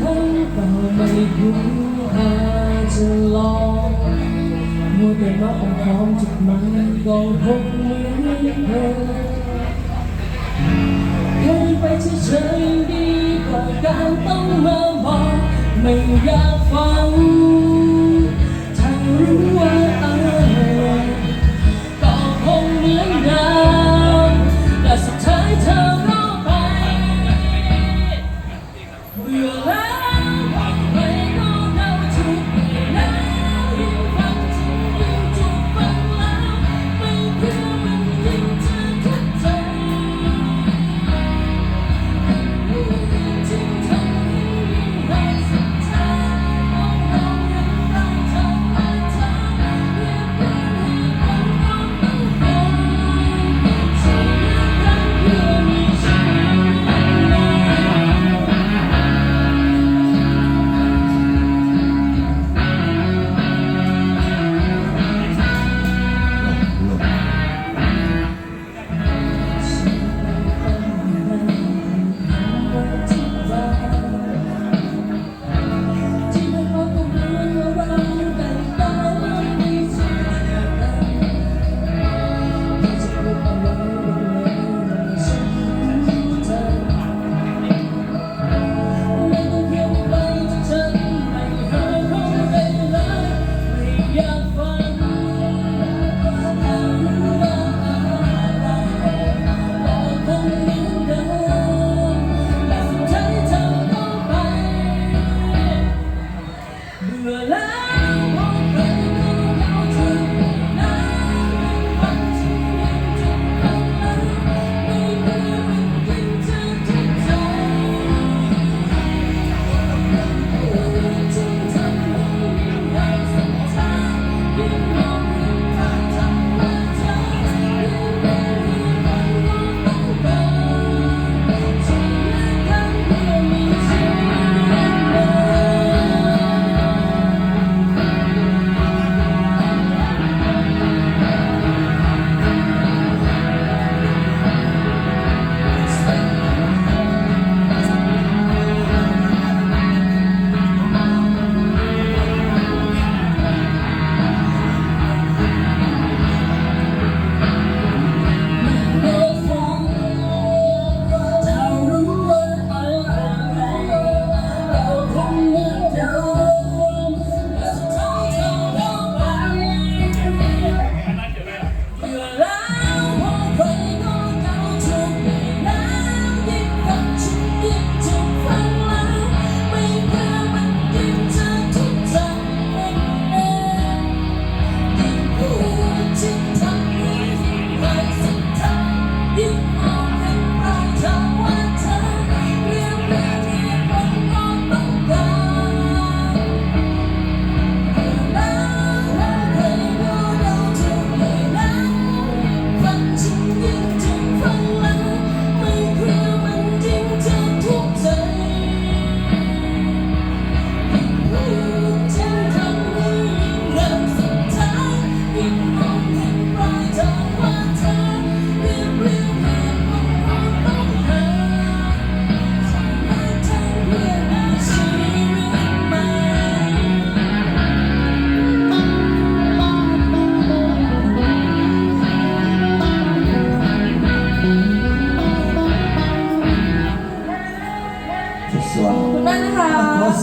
ทั้งเปล่าไม่คุ้มหาจะลองมัวแต่มาอ้อมค้อมจุดหมายก็คงไม่เธอแค่ไปเฉยๆดีกว่าการต้องมาบอกไม่อยากฟังทั้งรู้ว่าอะไร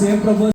dizer para você.